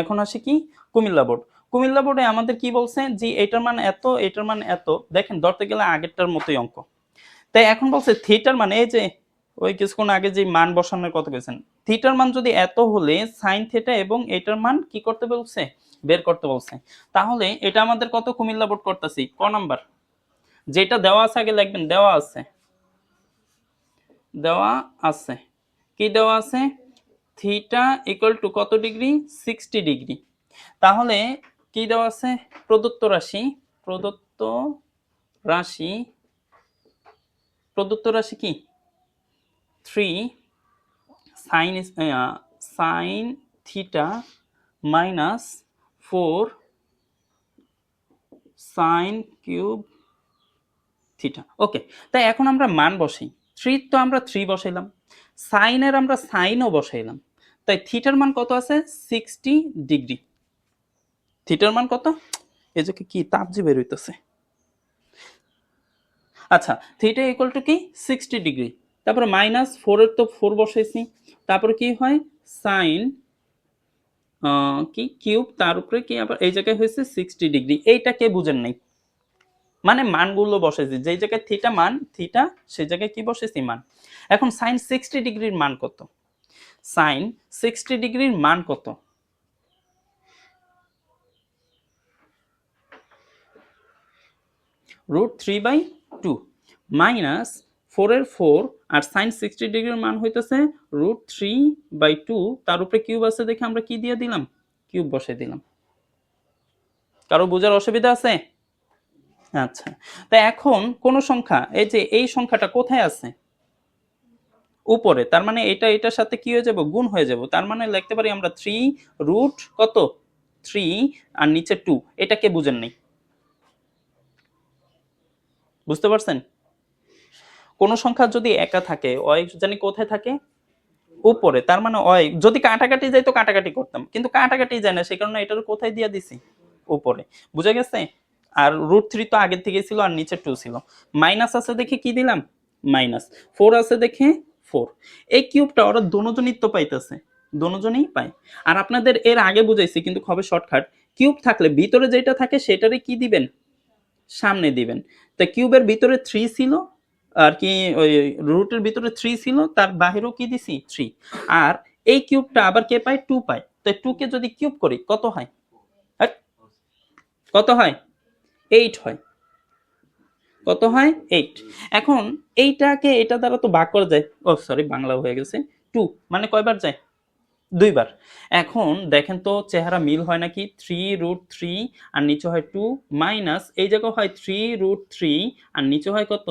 এখন আসে কি? কুমিল্লা বোর্ড। কুমিল্লা বোর্ডে আমাদের কি বলছে? যে এটার মান এত, এটার মান এত। দেখেন, ধরতে গেলে আগেরটার মতোই অঙ্ক। তাই এখন বলছে থিটার মানে এই যে, ওই কিছুক্ষণ আগে যে মান বসানোর কথা বলছেন থিটার মান যদি এত হলে সাইন থিটা এবং এটার মান কি করতে বলছে? বের করতে বলছে। তাহলে এটা আমাদের কত কুমিল্লা বোর্ড করতেছি? ক নাম্বার? যেটা দেওয়া আছে আগে লিখবেন, দেওয়া আছে। দেওয়া আছে। কি দেওয়া আছে? থিটা ইকুয়াল টু কত ডিগ্রি সিক্সটি ডিগ্রি তাহলে কি দেওয়া আছে? প্রদত্ত রাশি প্রদত্ত রাশি প্রদত্ত রাশি কি? Three sine sine theta minus four sine cube theta okay তাই এখন আমরা মান বসাই। থ্রি তো আমরা থ্রি বসাইলাম। সাইনের আমরা সাইনও বসাইলাম। তাই থিটার মান কত আছে? Sixty degree. থিটার মান কত? যে কি তাপ যে বের হইতেছে। আচ্ছা থিটা ইকুয়াল টু কি? Sixty degree. তারপরে মাইনাস ফোরের তো ফোর বসাইছি। তারপরে কি হয়? সাইন কি, কিউব, তার উপরে কি আবার এই জায়গায় হয়েছে সিক্সটি ডিগ্রি। এইটা কে বুঝেন নাই? মানে মানগুলো বসেছি যেই জায়গায় থিটা মান থিটা সেই জায়গায় কি বসেছি মান? এখন সাইন সিক্সটি ডিগ্রির মান কত? সাইন সিক্সটি ডিগ্রির মান কত? Root three by two minus ফোরের ফোর আর সাইন সিক্সটি ডিগ্রির মান হইতেছে রুট থ্রি বাই টু তার উপরে কিউব আছে দেখে আমরা কি দিয়ে দিলাম? কিউব বসে দিলাম। কারও বোঝার অসুবিধা আছে? আচ্ছা। তা এখন কোন সংখ্যা, এই যে এই সংখ্যাটা কোথায় আছে? উপরে, তার মানে এটা, এটার সাথে কি হয়ে যাব? গুণ হয়ে যাব। তার মানে লিখতে পারি আমরা থ্রি রুট কত? থ্রি আর নিচে টু এটা কে বুঝেন নাই? বুঝতে পারছেন? কোন সংখ্যা যদি একা থাকে অয় জানি কোথায় থাকে? উপরে, তার মানে অয় যদি কাটাকাটি যায় তো কাটাকাটি করতাম, কিন্তু কাটাকাটি যায় না সেই কারণে এটার কোথায় দিয়ে দিছি? উপরে। বুঝা গেছে? আর রুট থ্রি তো আগের থেকে ছিল আর নিচে টু ছিল। মাইনাস আছে দেখে কি দিলাম? মাইনাস ফোর আছে দেখে ফোর এই কিউবটা ওরা দোনোজনই তো পাইতেছে। দোনোজনেই পায়। আর আপনাদের এর আগে বুঝাইছি, কিন্তু খবে শর্টকাট কিউব থাকলে ভিতরে যেটা থাকে সেটারে কি দিবেন? সামনে দিবেন। তা কিউবের ভিতরে থ্রি ছিল, আর কি ওই রুটের ভিতরে থ্রি ছিল, তার বাহিরেও কি দিছি? থ্রি আর এই কিউবটা আবার কে পায়? টু পায়। তো টু কে যদি কিউব করি, কত হয়? হ্যাট? কত হয়? এইট হয়। কত হয়? এইট এখন এইটাকে, এটা দ্বারা তো ভাগ করা যায়। ও সরি বাংলা হয়ে গেছে। টু মানে কয়বার যায়? দুইবার। এখন দেখেন তো, চেহারা মিল হয় নাকি? থ্রি রুট থ্রি আর নিচে হয় টু মাইনাস এই জায়গায় হয় থ্রি রুট থ্রি আর নিচে হয় কত?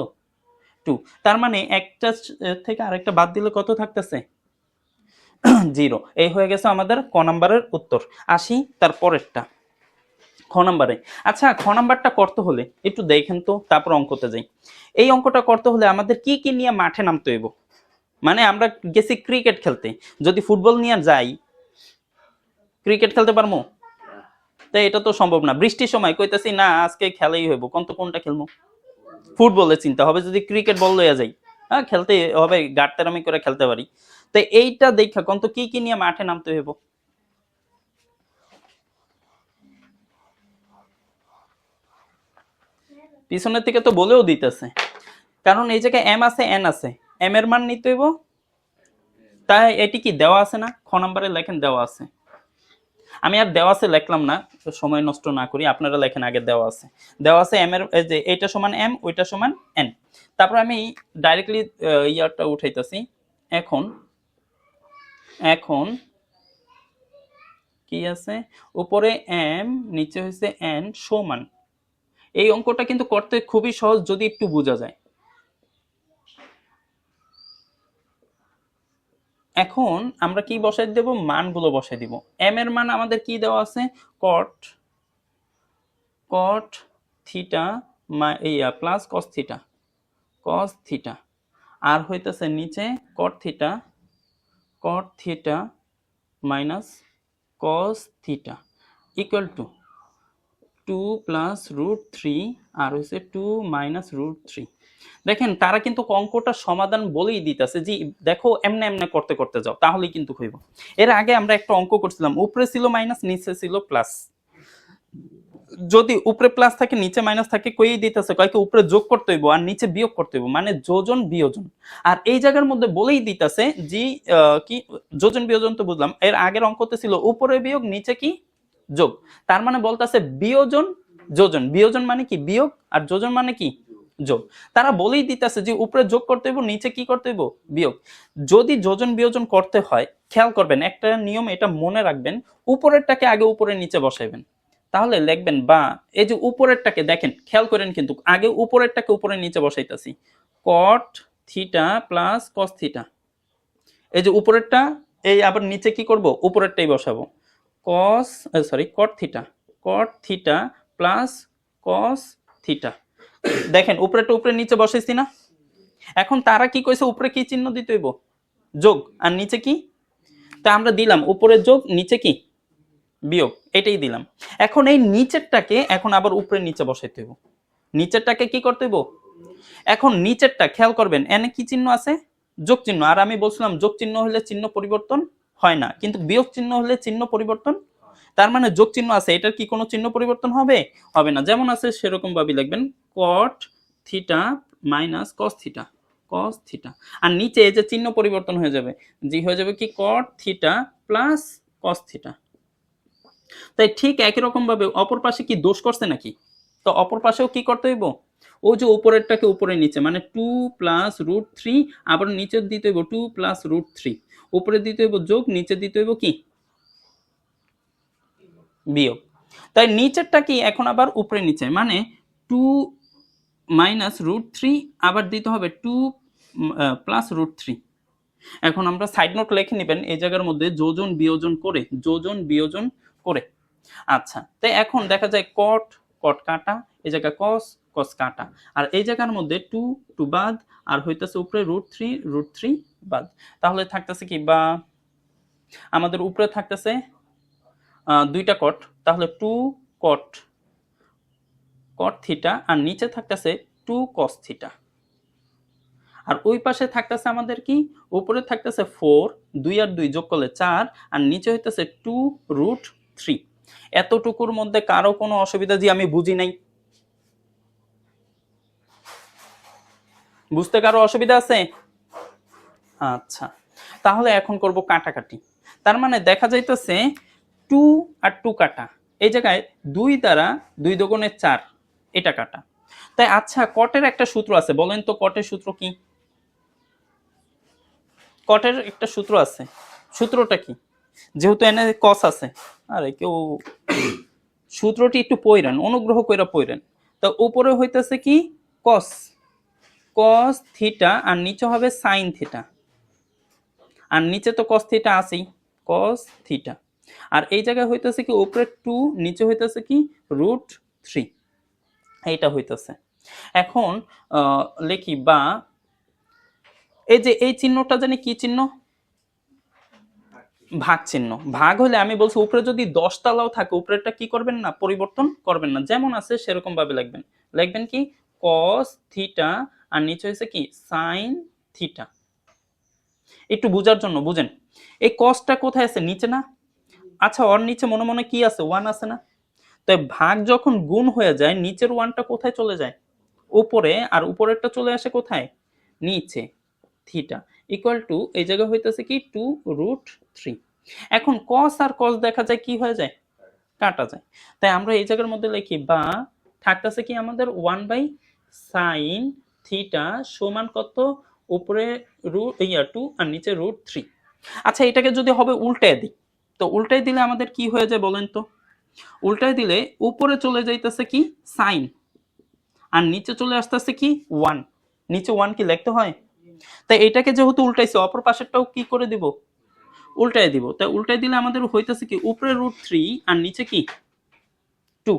টু তার মানে একটা থেকে আরেকটা বাদ দিলে কত থাকতেছে? জিরো এই হয়ে গেছে আমাদের ক নাম্বারের উত্তর। আসি তার পরেরটা। খ নাম্বারে। আচ্ছা খ নাম্বারটা করতে হলে একটু দেখেন তো, তারপর অঙ্কতে যাই। এই অঙ্কটা করতে হলে আমাদের কি কি নিয়ে মাঠে নামতে হইব? মানে আমরা গেছি ক্রিকেট খেলতে। যদি ফুটবল নিয়ে যাই, ক্রিকেট খেলতে পারব তাই এটা তো সম্ভব না। বৃষ্টির সময় কইতাছি, না, আজকে খেলাই হইব। কোন তো কোনটা খেলব ফুটবলের চিন্তা হবে। যদি ক্রিকেট বল লইয়া যাই হ্যাঁ খেলতে হবে, গাটতেরামি করে খেলতে পারি। তো এইটা দেখা, কোন তো কি কি নিয়ে মাঠে নামতে হইব? পিছনের থেকে তো বলেও দিতেছে। কারণ এই জায়গায় এম আছে এন আছে। এম এর মান নিতে হইব। তাই এটি কি দেওয়া আছে না? খ নম্বরে লেখেন দেওয়া আছে। আমি আর দেওয়া আছে লিখলাম না, সময় নষ্ট না করি, আপনারা লেখেন আগে দেওয়া আছে। দেওয়া আছে এম এর যে এইটা সমান এম ওইটা সমান এন তারপর আমি ডাইরেক্টলি ইয়ারটা উঠাইতেছি। এখন এখন কি আছে? উপরে এম নিচে হয়েছে এন সমান। এই অঙ্কটা কিন্তু করতে খুবই সহজ যদি একটু বোঝা যায়। এখন আমরা কি বসাই দেব? মানগুলো বসাই দিব। এম এর মান আমাদের কি দেওয়া আছে? Cot cot theta plus cos theta cos theta আর হইতেছে নিচে cot theta cot theta minus cos theta equal to two plus root three আর হচ্ছে টু মাইনাস রুট থ্রি। দেখেন তারা কিন্তু অঙ্কটার সমাধান বলেই দিতেছে জি দেখো এমনে এমনে করতে করতে যাও তাহলেই কিন্তু হইব। এর আগে আমরা একটা অঙ্ক করছিলাম উপরে ছিল মাইনাস নিচে ছিল প্লাস। যদি উপরে প্লাস থাকে নিচে মাইনাস থাকে কই দিতেছে কয়েকে উপরে যোগ করতে হইব আর নিচে বিয়োগ করতে হইব মানে যোজন বিয়োজন। আর এই জায়গার মধ্যে বলেই দিতেছে আহ, কি যোজন বিয়োজন তো বুঝলাম এর আগের অঙ্কতে ছিল উপরে বিয়োগ নিচে কি? যোগ। তার মানে বলতেছে বিয়োজন যোজন। বিয়োজন মানে কি? বিয়োগ আর যোজন মানে কি? যোগ। তারা বলেই দিতেছে যে উপরে যোগ করতে হইব, নিচে কি করতে হইব? বিয়োগ। যদি যোজন বিয়োজন করতে হয়, খেয়াল করবেন, একটা নিয়ম এটা মনে রাখবেন, উপরেরটাকে আগে উপরে নিচে বসাইবেন। তাহলে লিখবেন, বা এই যে উপরেরটাকে দেখেন, খেয়াল করেন কিন্তু আগে উপরেরটাকে উপরে নিচে বসাইতেছি। Cot theta plus cos theta এই যে উপরেরটা, এই আবার নিচে কি করব? উপরেরটাই বসাবো। Cos sorry cot theta cot theta plus cos theta দেখেন উপরেরটা উপরে, নিচে বসাইছি না? এখন তারা কি কইছে, উপরে কি চিহ্ন দিতে হইব? যোগ। আর নিচে কি? তা আমরা দিলাম, উপরে যোগ, নিচে কি? বিয়োগ। এটাই দিলাম। এখন এই নিচেরটাকে এখন আবার উপরে, নিচে বসাইতে হইব। নিচেরটাকে কি করতে হইব? এখন নিচেরটা, খেয়াল করবেন, এনে কি চিহ্ন আছে? যোগ চিহ্ন। আর আমি বলছিলাম, যোগ চিহ্ন হলে চিহ্ন পরিবর্তন হয় না। কিন্তু বিয়োগ চিহ্ন হলে চিহ্ন পরিবর্তন, তার মানে যোগ চিহ্ন আছে, এটার কি কোনো চিহ্ন পরিবর্তন হবে? হবে না। যেমন আছে সেরকম ভাবে লিখবেন cot theta minus cos theta cos theta আর নিচে এই যে চিহ্ন পরিবর্তন হয়ে যাবে, জি হয়ে যাবে কি cot theta plus cos theta তাই ঠিক একই রকম ভাবে অপর পাশে কি দোষ করছে নাকি? তো অপর পাশেও কি করতে হইব? ও যে উপরেরটাকে উপরে নিচে মানে টু প্লাস রুট থ্রি আবার নিচে দিতে হইব টু প্লাস রুট থ্রি উপরে দিতে হইব যোগ, নিচে দিতে হইব কি? বিয়োগ। তাই নিচেরটা কি? এখন আবার উপরে নিচে। মানে টু মাইনাস রুট থ্রি আবার দিতে হবে টু প্লাস রুট থ্রি। এখন আমরা সাইড নোট লিখে নেবেন এই জায়গার মধ্যে যোজন, বিয়োজন করে, যোজন, বিয়োজন করে। আচ্ছা তাই এখন দেখা যায় কট কট কাটা, এই জায়গায় কস কস কাটা। আর এই জায়গার মধ্যে টু টু বাদ, আর হইতেছে উপরে রুট থ্রি রুট থ্রি বাদ। তাহলে থাকতেছে কি বা, আমাদের উপরে থাকতেছে দুইটা কট তাহলে টু কট কট থিটা আর নিচে থাকতেছে টু কস থিটা আর ওই পাশে থাকতেছে আমাদের কি? উপরে থাকতেছে ফোর দুই আর দুই যোগ করলে চার, আর নিচে হইতেছে টু রুট থ্রি এতটুকুর মধ্যে কারও কোনো অসুবিধা যে আমি বুঝি নাই। বুঝতে কারও অসুবিধা আছে? আচ্ছা তাহলে এখন করব কাটাকাটি। তার মানে দেখা যাইতেছে টু আর টু কাটা। এই জায়গায় দুই দ্বারা দুই দোকানের চার, এটা কাটা। তাই আচ্ছা কটের একটা সূত্র আছে, বলেন তো কটের সূত্র কি? কটের একটা সূত্র আছে, সূত্রটা কি? যেহেতু এনে কস আছে। আরে কেউ সূত্রটি একটু পইরেন, অনুগ্রহ কইরা পইরেন। তো উপরে হইতেছে কি? কস কস থিটা আর নিচে হবে সাইন থিটা আর নিচে তো কস থিটা আছেই কস থিটা আর এই জায়গায় হইতেছে কি, উপরে টু নিচে হইতেছে কি রুট থ্রি এইটা হইতেছে। এখন লিখি বা, এই যে এই চিহ্নটা জানি কি চিহ্ন? ভাগ চিহ্ন। ভাগ হলে আমি বলছি উপরে যদি দশ তালাও থাকে, উপরেরটা কি করবেন না, পরিবর্তন করবেন না। যেমন আছে সেরকম ভাবে লিখবেন। লিখবেন কি কস থিটা আর নিচে হয়েছে কি? Sine theta. একটু বোঝার জন্য, বুঝেন? এই কসটা কোথায় আছে? নিচে না? আচ্ছা ওর নিচে মনে মনে কি আছে? ওয়ান আছে না? তাই ভাগ যখন গুণ হয়ে যায়, নিচের ওয়ানটা কোথায় চলে যায়? উপরে, আর উপরেরটা চলে আসে কোথায়? নিচে, থিটা। ইকুয়াল টু এই জায়গায় হইতেছে কি? টু রুট থ্রি এখন কস আর কস দেখা যায়, কি হয়ে যায়? কাটা যায়। তাই আমরা এই জায়গার মধ্যে লিখি, বা থাকতেছে কি আমাদের ওয়ান বাই সাইন থিটা সমান কত? উপরে রুট ইয়া টু আর নিচে রুট থ্রি আচ্ছা এটাকে যদি হবে উল্টায় দিই, তো উল্টায় দিলে আমাদের কি হয়ে যায় বলেন তো? উল্টায় দিলে উপরে চলে যাইতেছে কি? সাইন আর নিচে চলে আসতেছে কি? ওয়ান নিচে ওয়ান কি লিখতে হয়? তাই এটাকে যেহেতু উল্টাইছে, অপর পাশেরটাও কি করে দিব? উল্টাই দিব। তাই উল্টাই দিলে আমাদের হইতেছে কি? উপরে রুট থ্রি আর নিচে কি? টু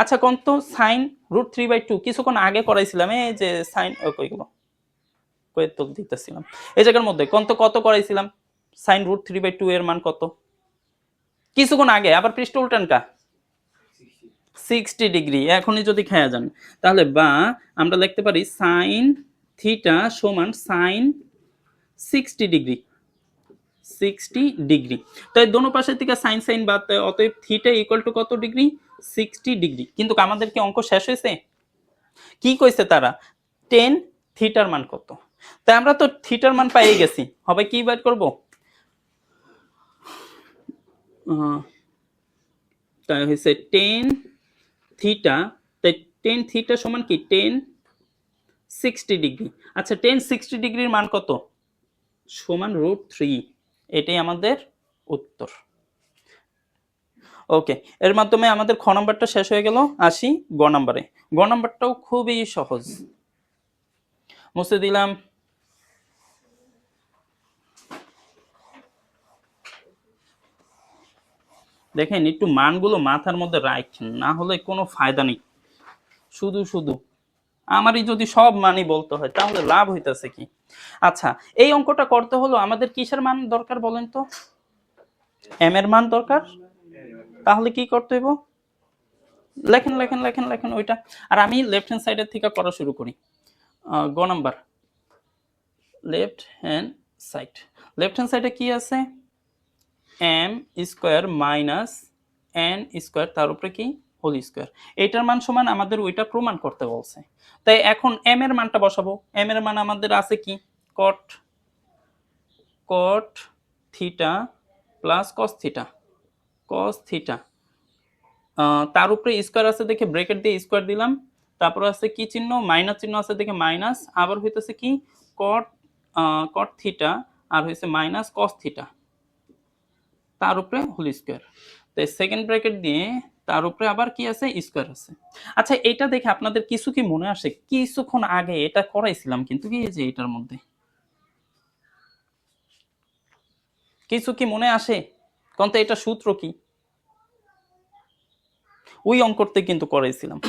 আচ্ছা কোন sine root three by two কিছুক্ষণ আগে করাইছিলাম, এই যে সাইন কই গেল তো দিতেছিলাম। এই জায়গার মধ্যে কোন তো কত করাইছিলাম? Sine root three by two এর মান কত? কিছুক্ষণ আগে, আবার পৃষ্ঠ উল্টান কা? সিক্সটি ডিগ্রি এখনই যদি খেয়া যান। তাহলে বা, আমরা লিখতে পারি সাইন থিটা সমান sine sixty degree sixty degree. তাই দোনো পাশের থেকে সাইন সাইন বাদ অতএব থিটা ইকুয়াল টু কত ডিগ্রি? Sixty degree. কিন্তু আমাদের কি অঙ্ক শেষ হয়েছে? কি কইছে তারা? টেন থিটার মান কত? তাই আমরা তো থিটার মান পেয়ে গেছি। হবে কি বের করব? তাই হয়েছে টেন থিটা। তাই টেন থিটা সমান কি? Tan sixty degree. আচ্ছা টেন সিক্সটি ডিগ্রির মান কত? সমান রুট থ্রি। এটাই আমাদের উত্তর। ওকে, এর মাধ্যমে আমাদের খ নাম্বারটা শেষ হয়ে গেল। আসি গ নাম্বারে। গ নাম্বারটাও খুবই সহজ। মুছে দিলাম। দেখেন, একটু মানগুলো মাথার মধ্যে রাখছেন না হলে কোনো ফায়দা নেই। শুধু শুধু। আমারই যদি সব মানই বলতে হয়, তাহলে লাভ হইতেছে কি? আচ্ছা এই অঙ্কটা করতে হলো আমাদের কিসের মান দরকার বলেন তো? এম এর মান দরকার? তাহলে কি করতে হইব? লেখেন লেখেন লেখেন লেখেন ওইটা। আর আমি লেফট হ্যান্ড সাইডের থেকে করা শুরু করি। গ number. Left hand side left hand সাইডে কি আছে? M square minus N square তার উপরে কি? Whole square. এইটার মান সমান আমাদের ওইটা প্রমাণ করতে বলছে। তাই এখন এম এর মানটা বসাবো। এম এর মান আমাদের আছে কি? Cot cot theta plus cos theta cos theta তার উপরে স্কোয়ার আছে দেখে ব্রেকেট দিয়ে স্কোয়ার দিলাম। তারপর আছে কি চিহ্ন? মাইনাস চিহ্ন আছে দেখে মাইনাস আবার হইতেছে কি? কট কট থিটা আর হয়েছে মাইনাস কস থিটা তার উপরে হোল স্কোয়ার। তাই সেকেন্ড ব্র্যাকেট দিয়ে তার উপরে আবার কি আছে? স্কোয়ার আছে। আচ্ছা এটা দেখে আপনাদের কিছু কি মনে আসে? কিছুক্ষণ আগে এটা করাইছিলাম কিন্তু কি যে এটার মধ্যে? কিছু কি মনে আসে? কোন তো এটা সূত্র কি? ওই অঙ্কতে কিন্তু করাইছিলাম।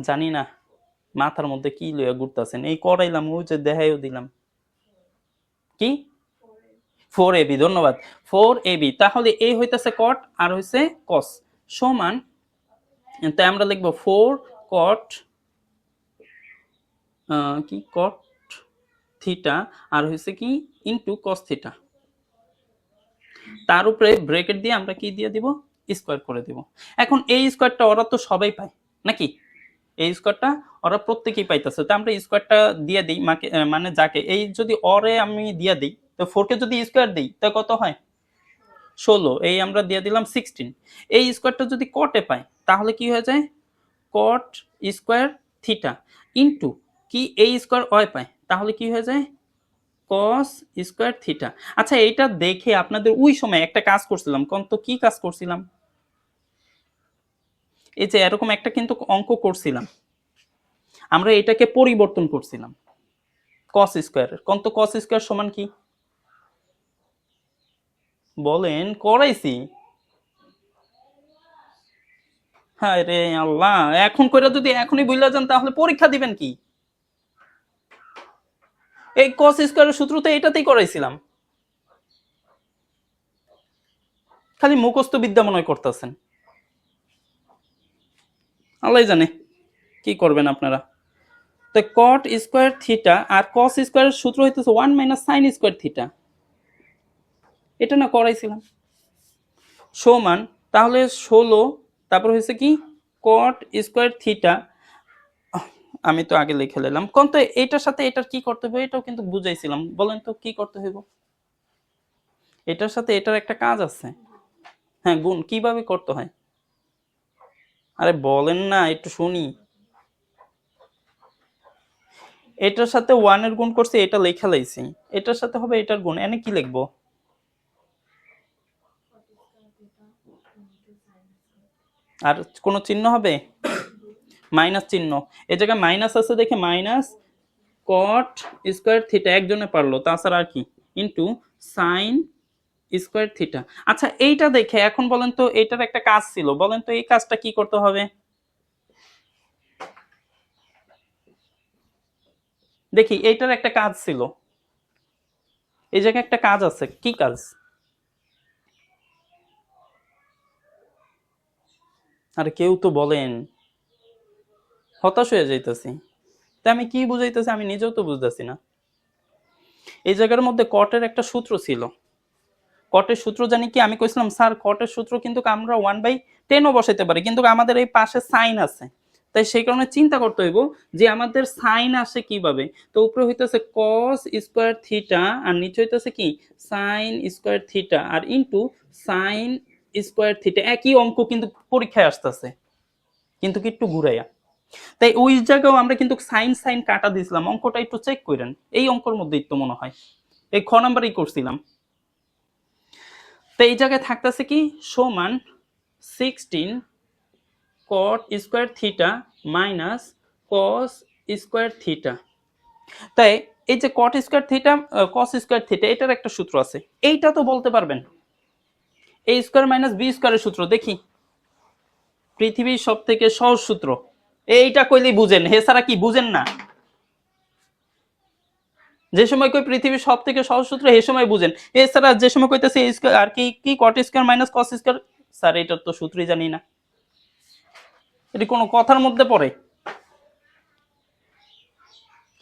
জানি না, মাথার মধ্যে কি লইয়া ঘুরতেছেন। এই করাইলাম, ওই যে দেখাইও দিলাম। কি? ফোর এবি ধন্যবাদ। ফোর এবি তাহলে এই হইতেছে কট আর হইছে কস সমান তাই আমরা লিখব ফোর কট কি কট থিটা আর হইছে কি ইনটু কস থিটা তার উপরে ব্রেকেট দিয়ে আমরা কি দিয়ে দিব? স্কোয়ার করে দিব। এখন এই স্কোয়ারটা ওরা তো সবাই পায়, নাকি? এই স্কোয়ারটা ওরা প্রত্যেকেই পাইতেছে। তো আমরা স্কোয়ারটা দিয়ে দিই মানে যাকে। এই যদি অরে আমি দিয়ে দিই তো ফোরকে যদি স্কোয়ার দিই, তা কত হয়? ষোলো, এই আমরা দিয়ে দিলাম সিক্সটিন এই স্কোয়ারটা যদি কটে পাই, তাহলে কি হয়ে যায়? কট স্কোয়ার থিটা ইনটু কি এই স্কোয়ার অয় পায়, তাহলে কি হয়ে যায়? কস স্কোয়ার থিটা আচ্ছা এইটা দেখে আপনাদের ওই সময় একটা কাজ করছিলাম, কোন তো কি কাজ করছিলাম? এই যে এরকম একটা কিন্তু অঙ্ক করছিলাম। আমরা এটাকে পরিবর্তন করছিলাম। কস স্কোয়ার কোন তো কস স্কোয়ার সমান কি? বলেন, করাইছি। হ্যাঁ রে আল্লাহ, এখন করে যদি এখনই বুঝলা যান, তাহলে পরীক্ষা দিবেন কি? এই কস স্কোয়ারের সূত্র তো এটাতেই করাইছিলাম। খালি মুখস্থ বিদ্যা মনে করতেছেন। আল্লাহ জানে কি করবেন আপনারা। তো কট স্কোয়ার থিটা আর কস স্কোয়ারের সূত্র হইতেছে one minus sine square theta এটা না করাইছিলাম। সমান, তাহলে ষোলো, তারপর হয়েছে কি? কট স্কোয়ার থিটা আমি তো আগে লিখে নিলাম। কোন তো এটার সাথে এটার কি করতে হবে? এটাও কিন্তু বুঝাইছিলাম। বলেন তো কি করতে হইব? এটার সাথে এটার একটা কাজ আছে। হ্যাঁ গুণ, কীভাবে করতে হয়? আরে বলেন না, একটু শুনি। এটার সাথে ওয়ানের গুণ করছে, এটা লেখা লাইছি। এটার সাথে হবে এটার গুণ। এনে কি লিখব? আর কোনো চিহ্ন হবে? মাইনাস চিহ্ন। এ জায়গায় মাইনাস আছে দেখে মাইনাস কট স্কোয়ার থিটা একজনে পারল, তাছাড়া আর কি? ইন্টু সাইন স্কোয়ার থিটা আচ্ছা এইটা দেখে এখন বলেন তো এটার একটা কাজ ছিল, বলেন তো এই কাজটা কি করতে হবে? দেখি, এইটার একটা কাজ ছিল। এই জায়গায় একটা কাজ আছে, কি কাজ? আর কেউ তো বলেন। হতাশ হয়ে যাইতেছি। তা আমি কি বুঝাইতেছি আমি নিজেও তো বুঝতেছি না। এই জায়গার মধ্যে কটের একটা সূত্র ছিল। কটের সূত্র জানি কি? আমি কইছিলাম, স্যার কটের সূত্র কিন্তু আমরা ওয়ান বাই টেনও বসাইতে পারি, কিন্তু আমাদের এই পাশে সাইন আছে। তাই সেই কারণে চিন্তা করতে হইব যে আমাদের সাইন আসে কীভাবে? তো উপরে হইতেছে কস স্কোয়ার থিটা আর নিচে হইতেছে কি? সাইন স্কোয়ার থিটা আর ইন্টু সাইন স্কোয়ার থিটা একই অঙ্ক কিন্তু পরীক্ষায় আসতেছে। কিন্তু কি একটু ঘুরাইয়া। তাই ওই জায়গাও আমরা কিন্তু সাইন সাইন কাটা দিয়েছিলাম। অঙ্কটা একটু চেক করেন এই অঙ্কর মধ্যেই তো মনে হয়। এই খ নাম্বারই করছিলাম। তো এই জায়গায় থাকতেছে কি? সমান sixteen cot square theta minus cos square theta তাই এই যে cot square theta cos square theta এটার একটা সূত্র আছে। এইটা তো বলতে পারবেন। এ স্কোয়ার মাইনাস বি স্কোয়ারের সূত্র, দেখি। পৃথিবীর সব থেকে সহজ সূত্র। এইটা কইলেই বুঝেন, হে ছাড়া কি বুঝেন না? যে সময় কই পৃথিবীর সব থেকে সহজ সূত্র সে সময় বুঝেন। এছাড়া যে সময় কইতেছে আর কি কি cot square minus cos square sir এটার তো সূত্রই জানি না। এটি কোনো কথার মধ্যে পড়ে।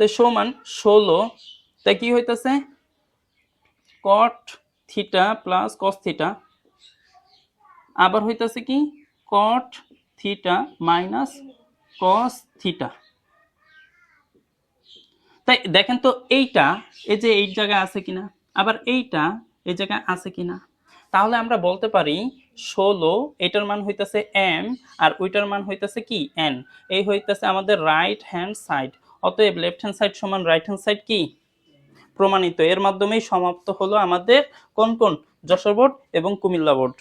তো সমান ষোলো তাই কি হইতেছে? Cot theta plus cos theta আবার হইতেছে কি? Cot theta minus cos theta তাই দেখেন তো এইটা, এই যে এই জায়গায় আছে কিনা? আবার এইটা এই জায়গায় আছে কিনা? তাহলে আমরা বলতে পারি ষোলো, এটার মান হইতেছে এম আর ওইটার মান হইতেছে কি? এন এই হইতেছে আমাদের রাইট হ্যান্ড সাইড অতএব লেফট হ্যান্ড সাইড সমান রাইট হ্যান্ড সাইড কি? প্রমাণিত। এর মাধ্যমেই সমাপ্ত হলো আমাদের কোন কোন? যশোর বোর্ড এবং কুমিল্লা বোর্ড।